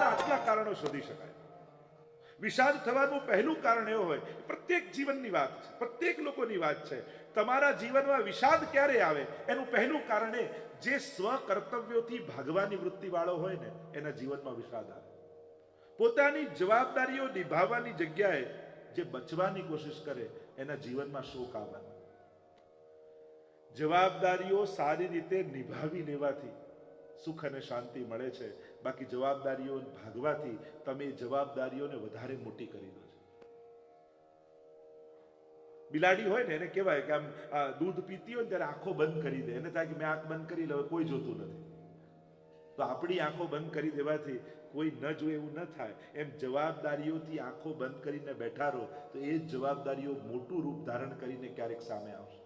થવાના આટલા કારણો શોધી શકાય. વિષાદ થવાનું પહેલું કારણ એવું હોય, પ્રત્યેક જીવનની વાત છે, પ્રત્યેક લોકોની વાત છે. તમારા જીવનમાં વિષાદ ક્યારે આવે? એનું પહેલું કારણ એ, જે સ્વ કર્તવ્યોથી ભાગવાની વૃત્તિ વાળો હોય ને, એના જીવનમાં વિષાદ આવે. પોતાની જવાબદારીઓ નિભાવવાની જગ્યાએ જે બચવાની કોશિશ કરે, એના જીવનમાં શોક આવવાનો. જવાબદારીઓ સારી રીતે નિભાવી લેવાથી સુખ અને શાંતિ મળે છે. બાકી જવાબદારીઓ ભાગવાથી તમે જવાબદારીઓને વધારે મોટી કરી દો બિલાડી હોય ને, એને કહેવાય કે આમ દૂધ પીતી હોય ત્યારે આંખો બંધ કરી દે. એને થાય કે મેં આંખ બંધ કરી લે કોઈ જોતું નથી. તો આપણી આંખો બંધ કરી દેવાથી કોઈ ન જોવે એવું ન થાય. એમ જવાબદારીઓથી આંખો બંધ કરીને બેઠા રહો, તો એ જવાબદારીઓ મોટું રૂપ ધારણ કરીને ક્યારેક સામે આવશે.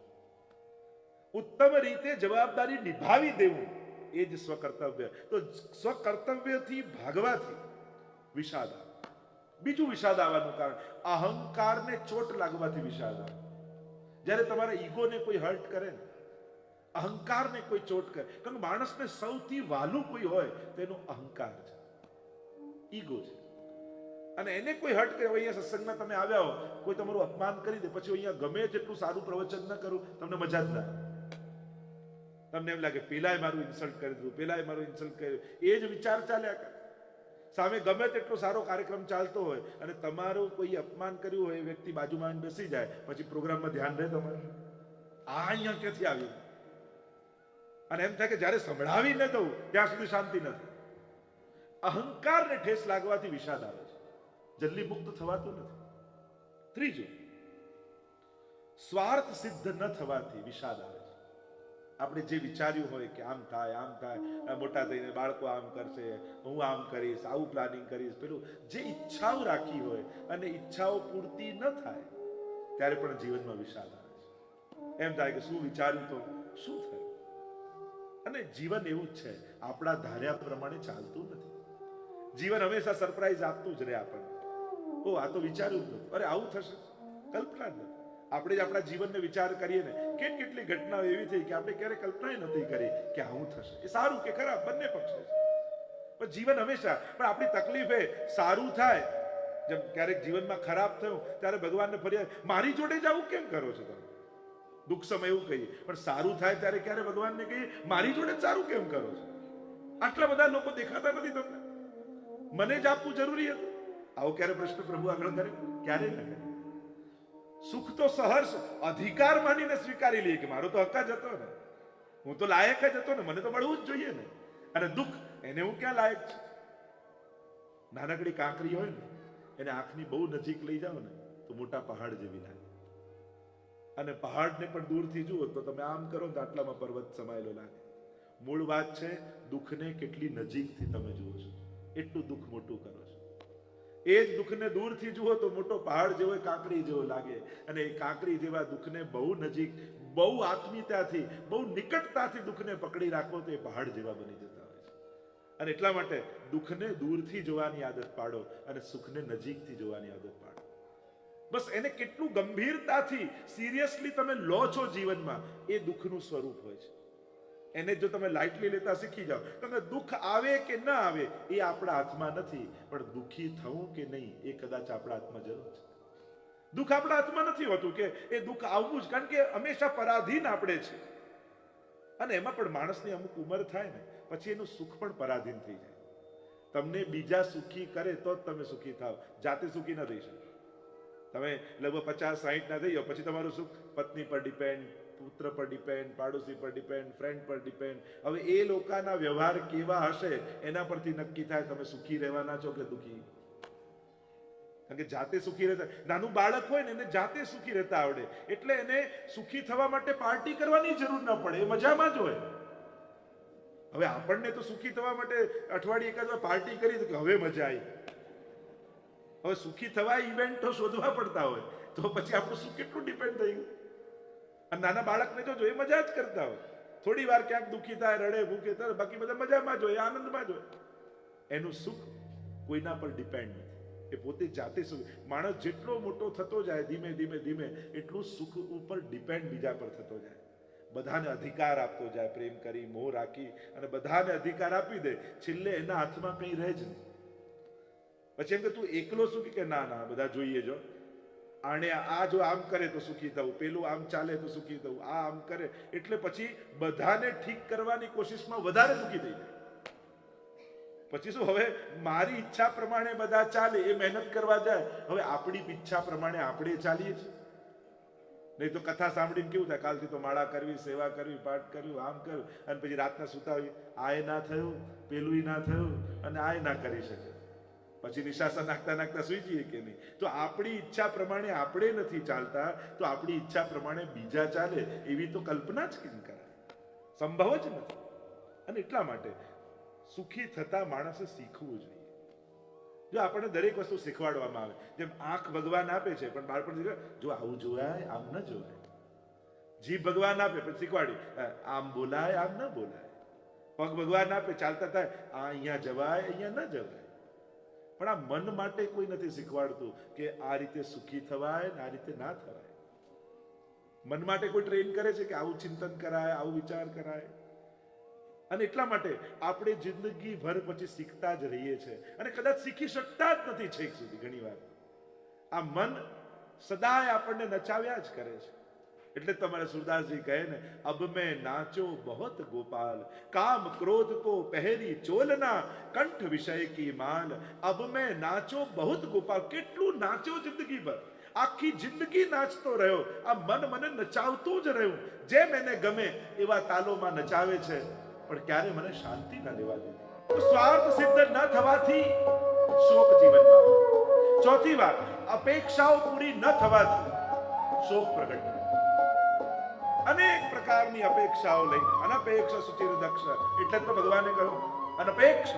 ઉત્તમ રીતે જવાબદારી નિભાવી દેવું. એ જ સ્વકર્તવ્ય. તો સ્વકર્તવ્યથી ભાગવાથી વિષાદ આવે. બીજું વિષાદ આવવાનું કારણ, અહંકારને ચોટ લાગવાથી વિષાદ આવે. જ્યારે તમારા ઈગોને કોઈ હર્ટ કરે ને, અહંકારને કોઈ ચોટ કરે, કારણ કે માણસને સૌથી વાલું કોઈ હોય, તો એનો અહંકાર છે. ઈગો છે. અને એને કોઈ હર્ટ કરે અહીંયા સત્સંગમાં તમે આવ્યા હો, કોઈ તમારું અપમાન કરી દે, પછી અહીંયા ગમે તેટલું સારું પ્રવચન ન કરું, તમને મજા જ ના. તમને એમ લાગે પેલાએ મારું ઇન્સલ્ટ કરી દીધું પેલાએ મારું ઇન્સલ્ટ કર્યું એ જ વિચાર ચાલ્યા કરે. સામે ગમે તેટલો સારો કાર્યક્રમ ચાલતો હોય અને તમારું કોઈ અપમાન કર્યું હોય, એ વ્યક્તિ બાજુમાં આવીને બેસી જાય, પછી પ્રોગ્રામમાં ધ્યાન રહે તમારે. આ અહીંયા ક્યાંથી આવ્યું? અને એમ થાય કે જ્યારે સંભળાવી ન દઉં, ત્યાં સુધી શાંતિ નથી અહંકારને ઠેસ લાગવાથી વિષાદ આવે છે. જલ્દી મુક્ત થવાતું નથી. ત્રીજું, સ્વાર્થ સિદ્ધ ન થવાથી વિષાદ આવે છે. આપણે જે વિચાર્યું હોય કે આમ થાય આમ થાય મોટા થઈને બાળકો આમ કરશે, હું આમ કરીશ, આવું પ્લાનિંગ કરીશ, પેલું જે ઈચ્છાઓ રાખી હોય અને ઈચ્છાઓ પૂરતી ન થાય, ત્યારે પણ જીવનમાં વિશાલ આવે છે. એમ થાય કે શું વિચાર્યું તો શું થયું? અને જીવન એવું જ છે, આપણા ધાર્યા પ્રમાણે ચાલતું નથી. જીવન હંમેશા સરપ્રાઈઝ આપતું જ રહે આપણને. ઓ આ તો વિચાર્યું જ નથી અરે, આવું થશે? કલ્પના જ નથી આપણે જ આપણા જીવનને વિચાર કરીએ ને કેટ કેટલી ઘટનાઓ એવી થઈ કે આપણે ક્યારે કલ્પના નથી કરી કે આવું થશે. એ સારું કે ખરાબ, બંને પક્ષે પણ જીવન હંમેશા, પણ આપણી તકલીફ એ સારું થાય. જેમ ક્યારેક જીવનમાં ખરાબ થયું, ત્યારે ભગવાનને ફરિયાદ મારી જોડે જ આવું કેમ કરો છો તમે? દુઃખ સમય એવું કહીએ, પણ સારું થાય ત્યારે ક્યારે ભગવાનને કહીએ, મારી જોડે સારું કેમ કરો છો? આટલા બધા લોકો દેખાતા નથી તમને. મને જ આપવું જરૂરી હતું. આવો ક્યારે પ્રશ્ન પ્રભુ આગળ કરે? ક્યારે ન કરે? સુખ તો સહર્ષ અધિકાર માનીને સ્વીકારી લઈએ કે મારો તો હક જ હતો ને. હું તો લાયક જ હતો ને, મને તો મળવું જ જોઈએ ને. અને દુઃખ એને હું ક્યાં લાયક છું? નાનકડી કાંકરી હોય ને, એને આંખની બહુ નજીક લઈ જાઓ ને, તો મોટા પહાડ જેવી લાગે. અને પહાડને પણ દૂરથી જુઓ તો તમે આમ કરો તો આટલામાં પર્વત સમાયેલો લાગે. મૂળ વાત છે, દુઃખને કેટલી નજીકથી તમે જુઓ છો. એટલું દુઃખ મોટું કરો. એ જ દુઃખને દૂરથી જુઓ તો મોટો પહાડ જેવો કાંકરી જેવો લાગે. અને એ કાંકરી જેવા દુઃખને બહુ નજીક, બહુ આત્મીયતાથી, બહુ નિકટતાથી દુઃખને પકડી રાખો તો એ પહાડ જેવા બની જતા હોય છે. અને એટલા માટે દુઃખને દૂરથી જોવાની આદત પાડો અને સુખને નજીકથી જોવાની આદત પાડો. બસ એને કેટલું ગંભીરતાથી, સિરિયસલી તમે લો છો જીવનમાં, એ દુઃખનું સ્વરૂપ હોય છે. એને જો તમે લાઇટલી લેતા શીખી જાઓ કારણ દુઃખ આવે કે ન આવે, એ આપણા હાથમાં નથી. પણ દુઃખી થવું કે નહીં, એ કદાચ આપણા હાથમાં જરૂર છે. દુઃખ આપણા હાથમાં નથી હોતું કે એ દુઃખ આવવું જ, કારણ કે હંમેશા પરાધીન આપણે છે અને એમાં પણ માણસની અમુક ઉંમર થાય ને, પછી એનું સુખ પણ પરાધીન થઈ જાય. તમને બીજા સુખી કરે તો જ તમે સુખી થાવ. જાતે સુખી ન થઈ શકો. તમે લગભગ પચાસ, સાહીઠ ના થઈ જાઓ, પછી તમારું સુખ પત્ની પર ડિપેન્ડ પુત્ર પર ડિપેન્ડ પાડોશી પર ડિપેન્ડ ફ્રેન્ડ પર ડિપેન્ડ હવે એ લોકોના વ્યવહાર કેવા હશે, એના પરથી નક્કી થાય તમે સુખી રહેવાના છો કે દુઃખી? કારણ કે જાતે સુખી રહેતા, નાનું બાળક હોય ને, એને જાતે સુખી રહેતા આવડે. એટલે એને સુખી થવા માટે પાર્ટી કરવાની જરૂર ન પડે, એ મજામાં જ હોય. હવે આપણને તો સુખી થવા માટે અઠવાડિયે એકાદ પાર્ટી કરી તો કે હવે મજા આવી. હવે સુખી થવા ઇવેન્ટો શોધવા પડતા હોય. તો પછી આપણું સુખ કેટલું ડિપેન્ડ થઈ ગયું નાના બાળકને જો એ મજા જ કરતા હોય. થોડી વાર ક્યાંક દુઃખી થાય, રડે, ભૂખે થાય બાકી બધા મજામાં જ આનંદમાં જ એનું સુખ કોઈના પર ડિપેન્ડ નથી. એ પોતે જાતે સુખ, માણસ જેટલો મોટો થતો જાય, ધીમે ધીમે ધીમે, એટલું સુખ ઉપર ડિપેન્ડ બીજા પર થતો જાય. બધાને અધિકાર આપતો જાય, પ્રેમ કરી, મોહ રાખી, અને બધાને અધિકાર આપી દે. છેલ્લે એના હાથમાં કંઈ રહે જ નહીં. પછી એમ કે તું એકલો સુખી કે ના ના, બધા જોઈએ જો. આણે આ જો આમ કરે તો સુખી થવું, પેલું આમ ચાલે તો સુખી થવું, આ આમ કરે, એટલે પછી બધાને ઠીક કરવાની કોશિશમાં વધારે સુખી થઈ જાય. પછી શું, હવે મારી ઈચ્છા પ્રમાણે બધા ચાલે, એ મહેનત કરવા જાય, હવે આપણી ઈચ્છા પ્રમાણે આપણે ચાલીએ છીએ. નહીં તો કથા સાંભળીને કેવું થાય, કાલથી તો માળા કરવી, સેવા કરવી, પાઠ કરવી, આમ કર્યું અને પછી રાતના સુતા હોય આય ના થયું પેલું ના થયું, અને આય ના કરી શકે. પછી નિશાસા નાખતા નાખતા સુઈ જઈએ કે નહીં? તો આપણી ઈચ્છા પ્રમાણે આપણે નથી ચાલતા, તો આપણી ઈચ્છા પ્રમાણે બીજા ચાલે, એવી તો કલ્પના જ કેમ કરાય? સંભવ જ નથી. અને એટલા માટે સુખી થતા માણસે શીખવું જોઈએ. જો આપણને દરેક વસ્તુ શીખવાડવામાં આવે, જેમ આંખ ભગવાન આપે છે, પણ બાળપણ જો આવું જોવાય, આમ ન જોવાય. જીભ ભગવાન આપે પણ શીખવાડી આમ બોલાય, આમ ન બોલાય. પગ ભગવાન આપે, ચાલતા થાય, આ અહીંયા જવાય, અહીંયા ન જવાય. પણ આ મન માટે કોઈ નથી શીખવાડતું કે આ રીતે સુખી થવાય ને આ રીતે ના થવાય. મન માટે કોઈ ટ્રેન કરે છે કે આવું ચિંતન કરાય, આવું વિચાર કરાય? અને એટલા માટે આપણે જિંદગી ભર પછી શીખતા જ રહીએ છીએ અને કદાચ શીખી શકતા જ નથી છેક સુધી ઘણી વાર. આ મન સદાય આપણને નચાવ્યા જ કરે છે. એટલે તમારે સુરદાસજી કહે ને, અબ મેં નાચો બહોત ગોપાલ, કામ ક્રોધ કો પહેરી ચોલના કંઠ વિષય કી માલ, અબ મેં નાચો બહોત ગોપાલ. કેટલું નાચ્યો જિંદગી ભર. આખી જિંદગી નાચતો રહ્યો, આ મન મને નચાવતું જ રહ્યું. જેમ એને ગમે એવા તાલોમાં નચાવે છે, પણ ક્યારે મને શાંતિ ના લેવા દીધી સ્વાર્થ સિદ્ધ ન થવાથી શોક જીવનમાં ચોથી વાત, અપેક્ષાઓ પૂરી ન થવાથી શોક પ્રગટ અનેક પ્રકારની અપેક્ષાઓ લઈ, અનપેક્ષ સુચિર દક્ષ. એટલે તો ભગવાને કહ્યું, અનપેક્ષ.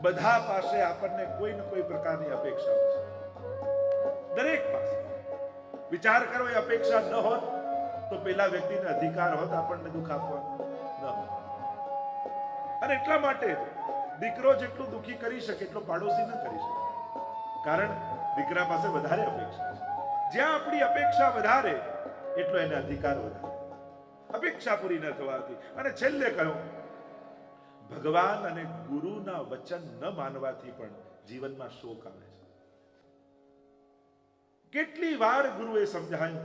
બધા પાસે આપણને કોઈ ને કોઈ પ્રકારની અપેક્ષાઓ છે દરેક પાસે. વિચાર કરો, એ અપેક્ષા ન હોત, તો પેલા વ્યક્તિને અધિકાર હોત, આપણને દુઃખ આપવાનો ન હોત. અને એટલા માટે દીકરો જેટલું દુઃખી કરી શકે, એટલો પાડોશી ન કરી શકે. કારણ દીકરા પાસે વધારે અપેક્ષા છે. જ્યાં આપણી અપેક્ષા વધારે એટલો એને અધિકાર વધારે અપેક્ષા પૂરી ન થવાથી. અને છેલ્લે કહ્યું, ભગવાન અને ગુરુના વચન ન માનવાથી પણ જીવનમાં શોક આવે છે. કેટલી વાર ગુરુએ સમજાયું,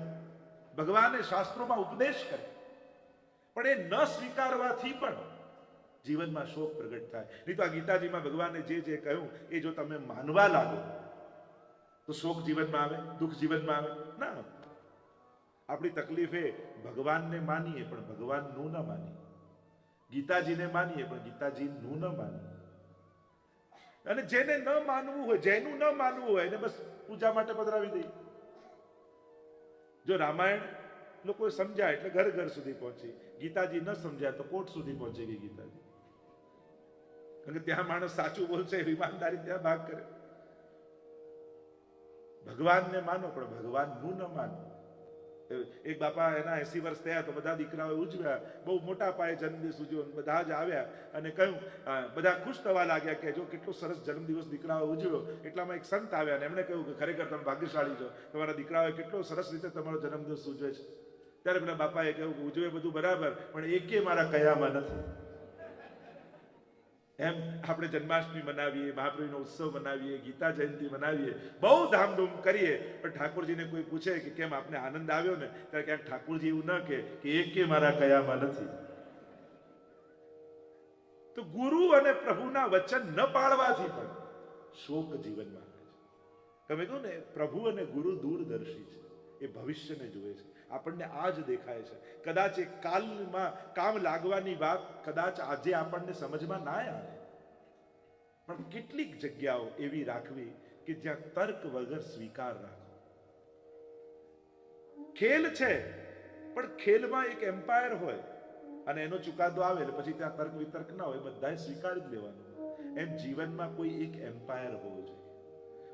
ભગવાને શાસ્ત્રોમાં ઉપદેશ કરે પણ એ ન સ્વીકારવાથી પણ જીવનમાં શોક પ્રગટ થાય. નહીં તો આ ગીતાજીમાં ભગવાને જે જે કહ્યું, એ જો તમે માનવા લાગો, તો શોક જીવનમાં આવે, દુઃખ જીવનમાં આવે? ના. આપણી તકલીફ એ ભગવાનને માનીએ, પણ ભગવાનનું ન માનીએ. ગીતાજીને માનીએ, પણ ગીતાજીનું ન માનીએ. અને જેને ન માનવું હોય, જેનું ન માનવું હોય, એને બસ પૂજા માટે પધરાવી દઈએ. જો રામાયણ લોકો સમજાય એટલે ઘર ઘર સુધી પહોંચી. ગીતાજી ન સમજાય તો કોર્ટ સુધી પહોંચી ગઈ ગીતાજી. કારણ કે ત્યાં માણસ સાચું બોલશે ઈમાનદારી ત્યાં ભાગ કરે. ભગવાનને માનો, પણ ભગવાનનું ન માનો. એક બાપા એના એસી વર્ષ થયા તો બધા દીકરાઓ ઉજવ્યા. બહુ મોટા પાયે જન્મદિવસ ઉજવ્યો બધા જ આવ્યા અને કહ્યું બધા ખુશ થવા લાગ્યા કે જો કેટલો સરસ જન્મદિવસ દીકરાઓ ઉજવ્યો. એટલામાં એક સંત આવ્યા અને એમણે કહ્યું કે ખરેખર તમે ભાગ્યશાળી છો. તમારા દીકરાઓએ કેટલો સરસ રીતે તમારો જન્મદિવસ ઉજવે છે. ત્યારે પેલા બાપાએ કહ્યું કે ઉજવે બધું બરાબર, પણ એકે મારા કયામાં નથી. એમ આપણે જન્માષ્ટમી મનાવીએ મહાપ્રભુનો ઉત્સવ મનાવીએ, ગીતા જયંતિ મનાવીએ, બહુ ધામધૂમ કરીએ. પણ ઠાકોરજીને કોઈ પૂછે કે કેમ આપને આનંદ આવ્યો ને, ત્યારે ક્યાંક ઠાકોરજી એવું ન કે એક કે મારા કયામાં નથી. તો ગુરુ અને પ્રભુના વચન ન પાળવાથી પણ શોક જીવનમાં તમે કહો ને, પ્રભુ અને ગુરુ દૂરદર્શી છે. એ ભવિષ્યને જુએ છે. આપણને આ જ દેખાય છે. કદાચ એ કાલમાં કામ લાગવાની વાત કદાચ આજે આપણને સમજમાં ના આવે. પણ કેટલીક જગ્યાઓ એવી રાખવી કે જ્યાં તર્ક વગર સ્વીકાર રાખો. ખેલ છે, પણ ખેલમાં એક એમ્પાયર હોય અને એનો ચુકાદો આવે એટલે પછી ત્યાં તર્ક વિતર્ક ના હોય, બધાએ સ્વીકારી જ લેવાનું એમ જીવનમાં કોઈ એક એમ્પાયર હોવો જોઈએ.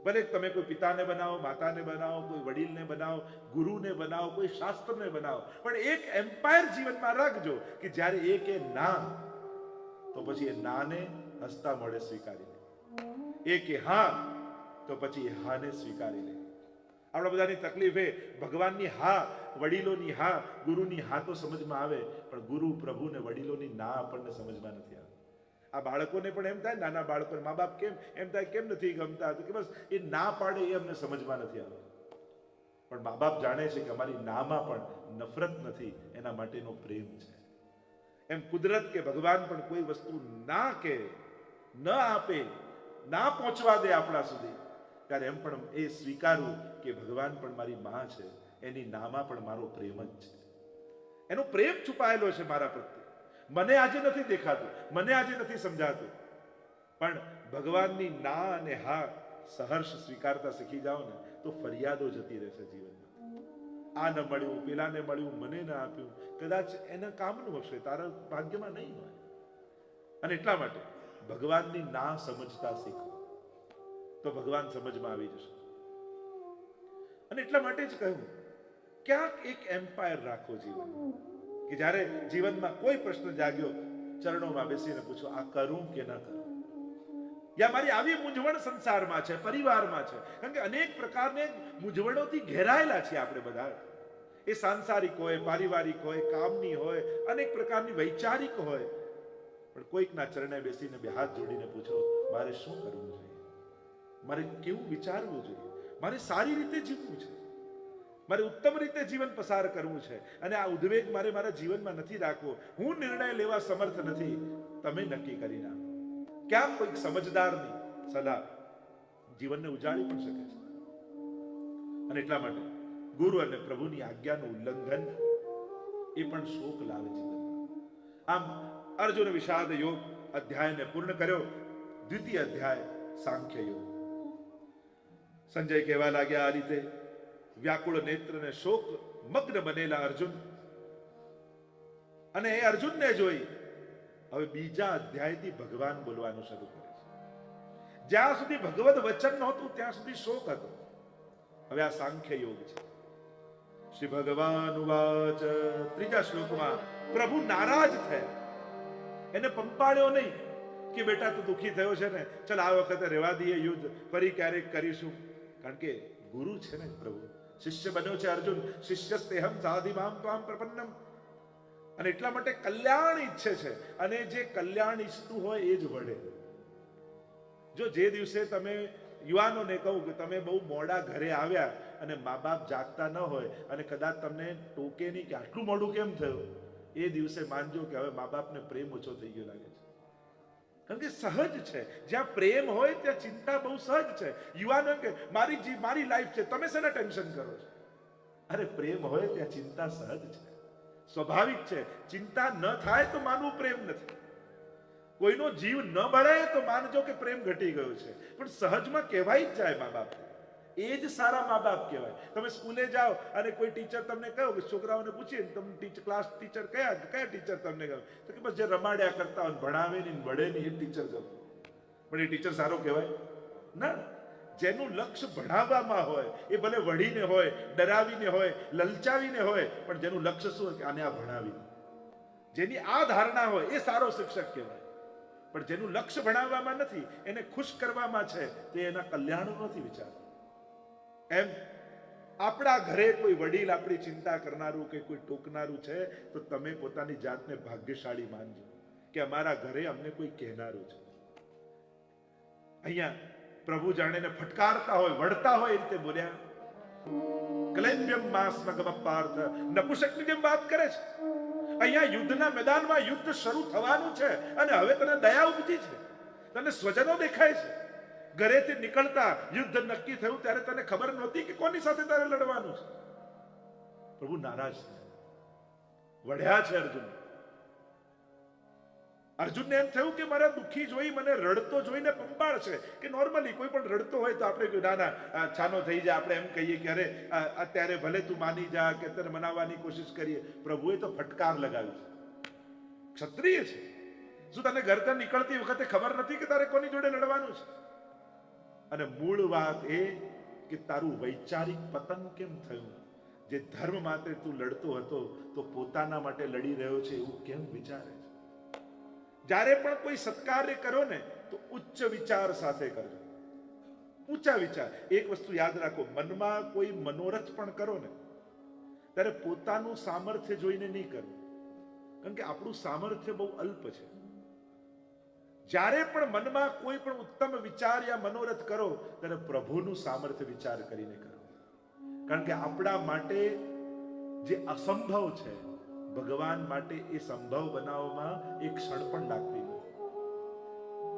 ભલે તમે કોઈ પિતાને બનાવો, માતાને બનાવો, કોઈ વડીલને બનાવો, ગુરુને બનાવો, કોઈ શાસ્ત્રને બનાવો, પણ એક એમ્પાયર જીવનમાં રાખજો કે જ્યારે એ કે ના, તો પછી એ નાને હસતા મળે સ્વીકારી લે. એ હા, તો પછી એ હાને સ્વીકારી લે. આપણા બધાની તકલીફ એ, ભગવાનની હા, વડીલોની હા, ગુરુની હા તો સમજમાં આવે, પણ ગુરુ પ્રભુ ને વડીલોની ના આપણને સમજમાં નથી આવે આ બાળકોને પણ એમ થાય, નાના બાળકોને મા બાપ કેમ? એમ થાય, કેમ નથી ગમતા? તો કે બસ, એ ના પાડે એ અમને સમજમાં નથી આવતું પણ મા બાપ જાણે છે કે અમારી નામાં પણ નફરત નથી, એના માટેનો પ્રેમ છે. એમ કુદરત કે ભગવાન પણ કોઈ વસ્તુ ના કે ન આપે, ના પહોંચવા દે આપણા સુધી. ત્યારે એમ પણ એ સ્વીકારવું કે ભગવાન પણ મારી માં છે, એની નામાં પણ મારો પ્રેમ જ છે. એનો પ્રેમ છુપાયેલો છે મારા પ્રત્યે. મને આજે નથી દેખાતું, મને આજે નથી સમજાતું. પણ ભગવાનની ના અને હા સહર્ષ સ્વીકારતા શીખી જાઓ ને, તો ફરિયાદો જતી રહેશે જીવનમાં. આ ન મળ્યું, પેલાને મળ્યું, મને ના આપ્યું. કદાચ એના કામનું હશે, તારા ભાગ્યમાં નહીં હોય. અને એટલા માટે ભગવાનની ના સમજતા શીખો. તો ભગવાન સમજમાં આવી જશે. અને એટલા માટે જ કહ્યું, ક્યાંક એક એમ્પાયર રાખો જીવન કે જ્યારે જીવનમાં કોઈ પ્રશ્ન જાગ્યો, ચરણોમાં બેસીને પૂછો, આ કરું કે ન કરું? યા મારી આવી મૂંઝવણ સંસારમાં છે, પરિવારમાં છે? કારણ કે અનેક પ્રકારની મૂંઝવણોથી ઘેરાયેલા છીએ આપણે બધા. એ સાંસારિક હોય, પારિવારિક હોય, કામની હોય, અનેક પ્રકારની વૈચારિક હોય. પણ કોઈકના ચરણે બેસીને બે હાથ જોડીને પૂછો, મારે શું કરવું જોઈએ? મારે કેવું વિચારવું જોઈએ? મારે સારી રીતે જીવવું છે? મારે ઉત્તમ રીતે જીવન પસાર કરવું છે અને આ ઉદ્વેગ મારે મારા જીવનમાં નથી રાખવો. હું નિર્ણય લેવા સમર્થ નથી. તમે નક્કી કરી નાખો. ક્યાં કોઈક સમજદારની સલાહ જીવનને ઉજાડી પણ શકે છે. અને એટલા માટે ગુરુ અને પ્રભુની આજ્ઞાનું ઉલ્લંઘન એ પણ શોક લાવે જીવનમાં આમ અર્જુન વિષાદ યોગ અધ્યાયને પૂર્ણ કર્યો. દ્વિતીય અધ્યાય સાંખ્ય યોગ. સંજય કહેવા લાગ્યા આ રીતે વ્યાકુળ નેત્રને શોક મગ્ન બનેલા અર્જુન. અને એ અર્જુનને જોઈ હવે બીજા અધ્યાયથી ભગવાન બોલવાનું શરૂ કરે છે. જ્યાં સુધી ભગવદ વચન નહોતું, ત્યાં સુધી શોક હતો. હવે આ સાંખ્ય યોગ છે. શ્રી ભગવાન ઉવાચ ત્રીજા શ્લોકમાં પ્રભુ નારાજ થયા. એને પંપાળ્યો નહીં કે બેટા તું દુખી થયો છે ને, ચલ આ વખતે રહેવા દઈએ યુદ્ધ, ફરી ક્યારેક કરીશું. કારણ કે ગુરુ છે ને પ્રભુ. શિષ્ય બન્યો છે અર્જુન શિષ્ય સ્નેહમ સાધિમામ ત્વામ પ્રપન્નમ. અને એટલા માટે કલ્યાણ ઈચ્છે છે. અને જે કલ્યાણ ઈચ્છતું હોય એ જ વડે જો જે દિવસે તમે યુવાનોને કહું કે તમે બહુ મોડા ઘરે આવ્યા અને મા બાપ જાગતા ન હોય અને કદાચ તમને ટોકે નહીં કે આટલું મોડું કેમ થયું, એ દિવસે માનજો કે હવે મા બાપને પ્રેમ ઓછો થઈ ગયો લાગે છે. કારણ કે સહજ છે. જ્યાં પ્રેમ હોય, ત્યાં ચિંતા બહુ સહજ છે. યુવાનો કે મારી જી, મારી લાઈફ છે. તમે શેના ટેન્શન કરો છો? અરે પ્રેમ હોય, ત્યાં ચિંતા સહજ છે. સ્વાભાવિક છે. ચિંતા ન થાય તો માનવું પ્રેમ નથી. કોઈનો જીવ ન બળે તો માનજો કે પ્રેમ ઘટી ગયો છે. પણ સહજમાં કહેવાય જ જાય મા બાપ એ જ સારા મા બાપ કહેવાય. તમે સ્કૂલે જાઓ અને કોઈ ટીચર તમને કહો, કે છોકરાઓને પૂછીએ ને તમને ટીચર ક્લાસ ટીચર કયા કયા ટીચર તમને કહો? તો કે બસ જે રમાડ્યા કરતા હોય ભણાવે નહીં વડે નહીં, એ ટીચર ગમે પણ એ ટીચર સારો કહેવાય? ના. જેનું લક્ષ્ય ભણાવવામાં હોય, એ ભલે વળીને હોય, ડરાવીને હોય, લલચાવીને હોય, પણ જેનું લક્ષ્ય શું હોય કે આને આ ભણાવી. જેની આ ધારણા હોય, એ સારો શિક્ષક કહેવાય. પણ જેનું લક્ષ્ય ભણાવવામાં નથી, એને ખુશ કરવામાં છે, તે એના કલ્યાણનો નથી વિચાર. એમ? આપણા ઘરે કોઈ વડીલ આપણી ચિંતા કરનારું કે કોઈ ટોકનારું છે, તો તમે પોતાની જાતને ભાગ્યશાળી માનજો કે અમારા ઘરે અમને કોઈ કહેનારું છે. અહીંયા પ્રભુ જાણેને ફટકારતા હોય, વળતા હોય એ રીતે બોલ્યા. ક્લેમ્યમ માસ પાર્થ નપુસકની જેમ વાત કરે છે. અહીંયા યુદ્ધના મેદાનમાં યુદ્ધ શરૂ થવાનું છે અને હવે તને દયા ઉપજી છે. તને સ્વજનો દેખાય છે. ઘરેથી નીકળતા યુદ્ધ નક્કી થયું ત્યારે તને ખબર નહોતી કે કોની સાથે તારે લડવાનું છે? પ્રભુ નારાજ વઢ્યા છે અર્જુન. અર્જુનને એમ થયું કે મારા દુઃખી જોઈ મને રડતો જોઈને પંપાળ છે કે નોર્મલી કોઈ પણ રડતો હોય તો આપણે ના ના છાનો થઈ જાય આપણે એમ કહીએ કે, અરે અત્યારે ભલે તું માની જા કે અત્યારે મનાવવાની કોશિશ કરીએ. પ્રભુએ તો ફટકાર લગાવ્યું છે. ક્ષત્રિય છે. શું તને ઘરથી નીકળતી વખતે ખબર નથી કે તારે કોની જોડે લડવાનું છે? અને મૂળ વાત એ કે તારું વૈચારિક પતન કેમ થયું? જે ધર્મ માટે તું લડતો હતો, તો પોતાના માટે લડી રહ્યો છે એવું કેમ વિચારે છે? જ્યારે પણ કોઈ સત્કાર્ય કરો ને, તો ઉચ્ચ વિચાર સાથે કરજો. ઊંચા વિચાર. એક વસ્તુ યાદ રાખો, મનમાં કોઈ મનોરથ પણ કરો ને, ત્યારે પોતાનું સામર્થ્ય જોઈને નહીં કરવું કારણ કે આપણું સામર્થ્ય બહુ અલ્પ છે. જ્યારે પણ મનમાં કોઈ પણ ઉત્તમ વિચાર યા મનોરથ કરો, ત્યારે પ્રભુનું સામર્થ્ય વિચાર કરીને કરો. કારણ કે આપણા માટે જે અસંભવ છે, ભગવાન માટે એ સંભવ બનાવવામાં એક ક્ષણ પણ લાગતી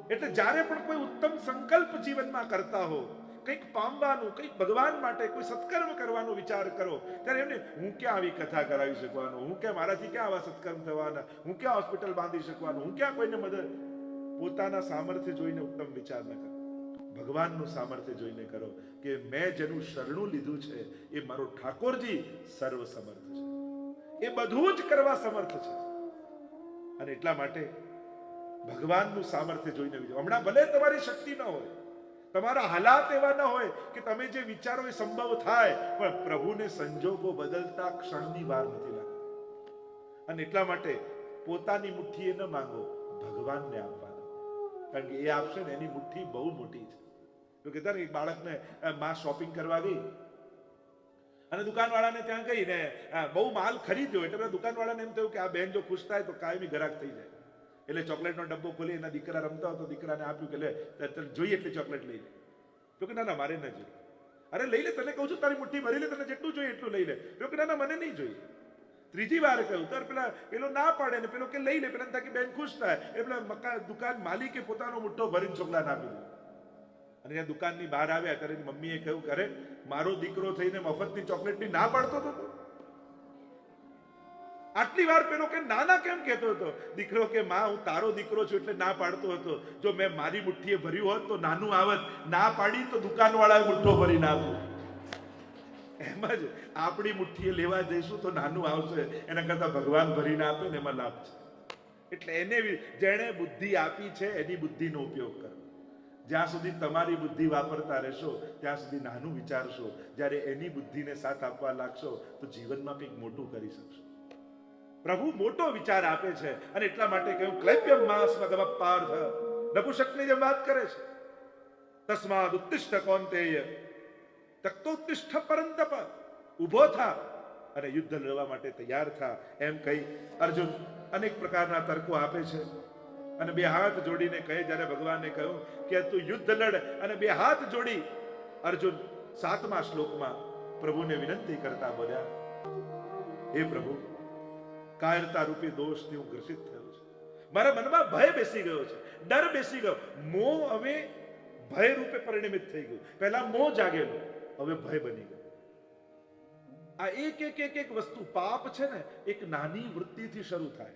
એટલે જ્યારે પણ કોઈ ઉત્તમ સંકલ્પ જીવનમાં કરતા હો, કંઈક પામવાનું, કંઈક ભગવાન માટે કોઈ સત્કર્મ કરવાનો વિચાર કરો, ત્યારે એમને, હું ક્યાં આવી કથા કરાવી શકવાનો? હું ક્યાં, મારાથી ક્યાં આવા સત્કર્મ થવાના? હું ક્યાં હોસ્પિટલ બાંધી શકવાનો? હું ક્યાં કોઈને મદદ પોતાના સામર્થ્ય જોઈને ઉત્તમ વિચાર ન કરો. ભગવાનનું સામર્થ્ય જોઈને કરો કે મેં જેનું શરણું લીધું છે, એ મારો ઠાકોરજી સર્વ સમર્થ છે. એ બધું જ કરવા સમર્થ છે. અને એટલા માટે ભગવાનનું સામર્થ્ય જોઈને વિચારો. હમણાં ભલે તમારી શક્તિ ન હોય, તમારા હાલાત એવા ન હોય કે તમે જે વિચારો એ સંભવ થાય, પણ પ્રભુને સંજોગો બદલતા ક્ષણની વાર નથી લાગતી. અને એટલા માટે પોતાની મુઠ્ઠીએ ન માંગો, ભગવાનને આપવાનો કારણ કે એ આપશે ને, એની મુઠ્ઠી બહુ મોટી છે. તો કહેતા ને એક બાળકને માં શોપિંગ કરવા ગઈ અને દુકાનવાળાને ત્યાં ગઈ ને બહુ માલ ખરીદ્યો એટલે બધા દુકાનવાળાને એમ થયું કે આ બેન જો ખુશ થાય તો કાયમી ગ્રાહક થઈ જાય. એટલે ચોકલેટનો ડબ્બો ખોલી એના દીકરા રમતા હતો દીકરાને આપ્યું કે લે તને જોઈએ એટલી ચોકલેટ લઈ લે. તો કે ના ના, મારે ન જોઈએ. અરે લઈ લે, તને કહું છું તારી મુઠ્ઠી ભરી લે, તને જેટલું જોઈએ એટલું લઈ લે. તો કે ના ના, મને નહીં જોઈએ. ત્રીજી વાર કહ્યું ત્યારે પેલા પેલો ના પાડે ને પેલો કે લઈ લે પેલા થાકી બેન ખુશ થાય. એટલે મકાન દુકાન માલિકે પોતાનો મુઠ્ઠો ભરીને છોકરાને આપી દીધો. અને ત્યાં દુકાનની બહાર આવ્યા ત્યારે મમ્મીએ કહ્યું કરે મારો દીકરો થઈને મફતની ચોકલેટની ના પાડતો હતો આટલી વાર પેલો કે નાના કેમ કહેતો હતો? દીકરો કે, માં, હું તારો દીકરો છું એટલે ના પાડતો હતો. જો મેં મારી મુઠ્ઠીએ ભર્યું હોત તો નાનું આવત. ના પાડી તો દુકાનવાળાએ મુઠ્ઠો ભરીને આપ્યું એમ જ આપણી મુઠ્ઠીએ લેવા જઈશું તો નાનું આવશે, એના કરતા ભગવાન ભરીને આપે ને એમાં લાભ છે. એટલે એને જેણે બુદ્ધિ આપી છે, એની બુદ્ધિનો ઉપયોગ કરો. જ્યાં સુધી તમારી બુદ્ધિ વાપરતા રહેશો, ત્યાં સુધી નાનું વિચારશો. જ્યારે એની બુદ્ધિને સાથ આપવા લાગશો, તો જીવનમાં કંઈક મોટું કરી શકશો. પ્રભુ મોટો વિચાર આપે છે અને એટલા માટે કહ્યું ક્લૈપ્યમ માસ પાર્થ નપુષકની જેમ વાત કરે છે. તસ્માદ ઉત્તિષ્ઠ કોંતેય. તક્તોત્તિષ્ઠ પરંતપ ઊભો થા અને યુદ્ધ લડવા માટે તૈયાર થા. એમ કહી અર્જુન અનેક પ્રકારના તર્કો આપે છે. અને બે હાથ જોડીને કહે, જ્યારે ભગવાને કહ્યું કે તું યુદ્ધ લડ અને બે હાથ જોડી, અર્જુન સાતમા શ્લોકમાં પ્રભુને વિનંતી કરતા બોલ્યા, હે પ્રભુ, કાયરતા રૂપી દોષથી હું ગ્રસિત થયો છું. મારા મનમાં ભય બેસી ગયો છે. ડર બેસી ગયો. મોહ હવે ભય રૂપે પરિણમિત થઈ ગયું. પહેલા મોહ જાગેલો. હવે ભય બની ગયો. આ એક એક એક એક વસ્તુ પાપ છે ને, એક નાની વૃત્તિથી શરૂ થાય.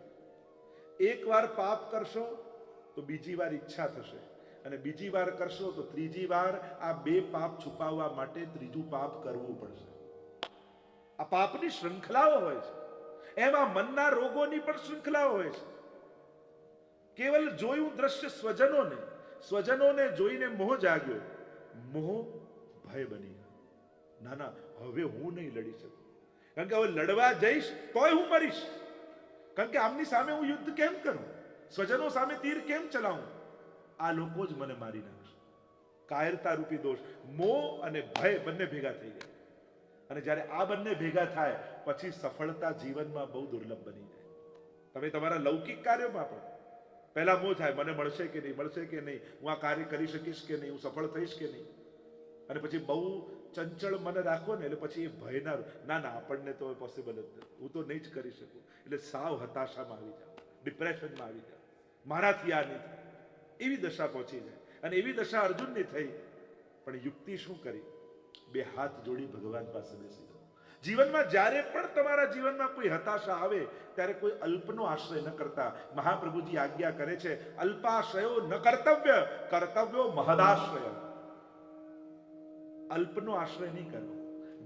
એકવાર પાપ કરશો તો બીજી વાર ઈચ્છા થશે અને બીજી વાર કરશો તો ત્રીજી વાર આ બે પાપ છુપાવવા માટે ત્રીજું પાપ કરવું પડશે. આ પાપની શૃંખલાઓ હોય છે. એમાં મનના રોગોની પણ શૃંખલાઓ હોય છે. કેવલ જોયું દ્રશ્ય સ્વજનોને સ્વજનોને જોઈને મોહ જાગ્યો, મોહ ભય બની ના ના, હવે હું નહીં લડી શકું. કારણ કે હવે લડવા જઈશ તોય હું મરીશ. કારણ કે આમની સામે હું યુદ્ધ કેમ કરું? સ્વજનો સામે તીર કેમ ચલાવું? આ લોકો જ મને મારી નાખશે. કાયરતા રૂપી દોષ, મોહ અને ભય બંને ભેગા થઈ ગયા અને જ્યારે આ બંને ભેગા થાય, પછી સફળતા જીવનમાં બહુ દુર્લભ બની જાય. તમે તમારા લૌકિક કાર્યોમાં પણ પહેલા મો થાય, મને મળશે કે નહીં, મળશે કે નહીં, હું આ કાર્ય કરી શકીશ કે નહીં, હું સફળ થઈશ કે નહીં? અને પછી બહુ ચંચળ મન રાખો ને એટલે પછી એ ભયના ના ના, આપણને તો પોસિબલ જ નથી. હું તો નહીં જ કરી શકું. એટલે સાવ હતાશામાં આવી જાઓ. ડિપ્રેશનમાં આવી જાઓ. મારાથી આ નહીં થાય. એવી દશા પહોંચી જાય. અને એવી દશા અર્જુનની થઈ. પણ યુક્તિ શું કરી? બે હાથ જોડી ભગવાન પાસે બેસી ગયો. જીવનમાં જ્યારે પણ તમારા જીવનમાં કોઈ હતાશા આવે, ત્યારે કોઈ અલ્પનો આશ્રય ન કરતા. મહાપ્રભુજી આજ્ઞા કરે છે, અલ્પાશ્રયો ન કર્તવ્ય, કર્તવ્યો મહદાશ્રય. અલ્પનો આશ્રય નહીં કરવો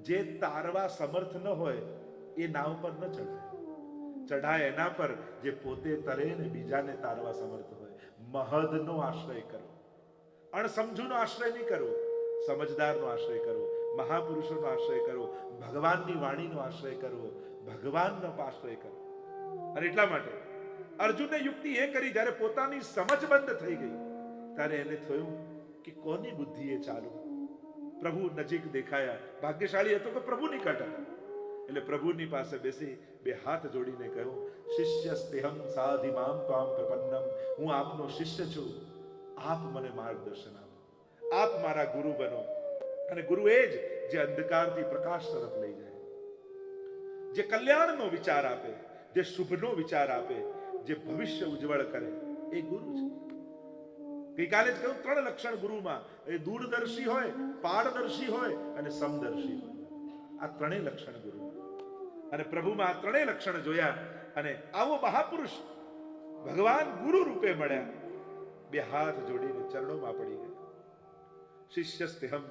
જે તારવા સમર્થ ન હોય, એ નાવ પર ન ચઢાય ચઢાય એના પર જે પોતે તરે ને બીજાને તારવા સમર્થ હોય. મહદનો આશ્રય કરવો અણસમજુનો આશ્રય નહીં કરવો સમજદારનો આશ્રય કરવો મહાપુરુષોનો આશ્રય કરવો ભગવાનની વાણીનો આશ્રય કરવો ભગવાનનો આશ્રય કરવો અને એટલા માટે અર્જુનને યુક્તિ એ કરી, જ્યારે પોતાની સમજ બંધ થઈ ગઈ, ત્યારે એને થયું કે કોની બુદ્ધિએ ચાલુ? પ્રભુ નજીક દેખાયા. ભાગ્યશાળી હતો કે પ્રભુ નિકટ હતા એટલે પ્રભુની પાસે બેસી બે હાથ જોડીને કહ્યું શિષ્યસ્તેહમ સાધિમામ ત્વામ પ્રપન્નમ. હું આપનો શિષ્ય છું. આપ મને માર્ગદર્શન આપો. આપ મારા ગુરુ બનો. અને ગુરુ એ જ જે અંધકારથી પ્રકાશ તરફ લઈ જાય. જે કલ્યાણનો વિચાર આપે, જે શુભનો વિચાર આપે, જે ભવિષ્ય ઉજ્જવળ કરે, એ ગુરુ છે. ગઈકાલે જ કહ્યું, ત્રણ લક્ષણ ગુરુમાં. એ દૂરદર્શી હોય, પારદર્શી હોય અને સમદર્શી હોય. આ ત્રણેય લક્ષણ ગુરુ. અને પ્રભુમાં આ ત્રણેય લક્ષણ જોયા અને આવો મહાપુરુષ ભગવાન ગુરુ રૂપે મળ્યા. બે હાથ જોડીને ચરણોમાં પડી ગયા. શિષ્ય સ્તેહમ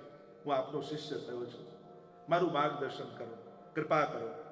હું આપનો શિષ્ય થયો છું. મારું માર્ગદર્શન કરો, કૃપા કરો.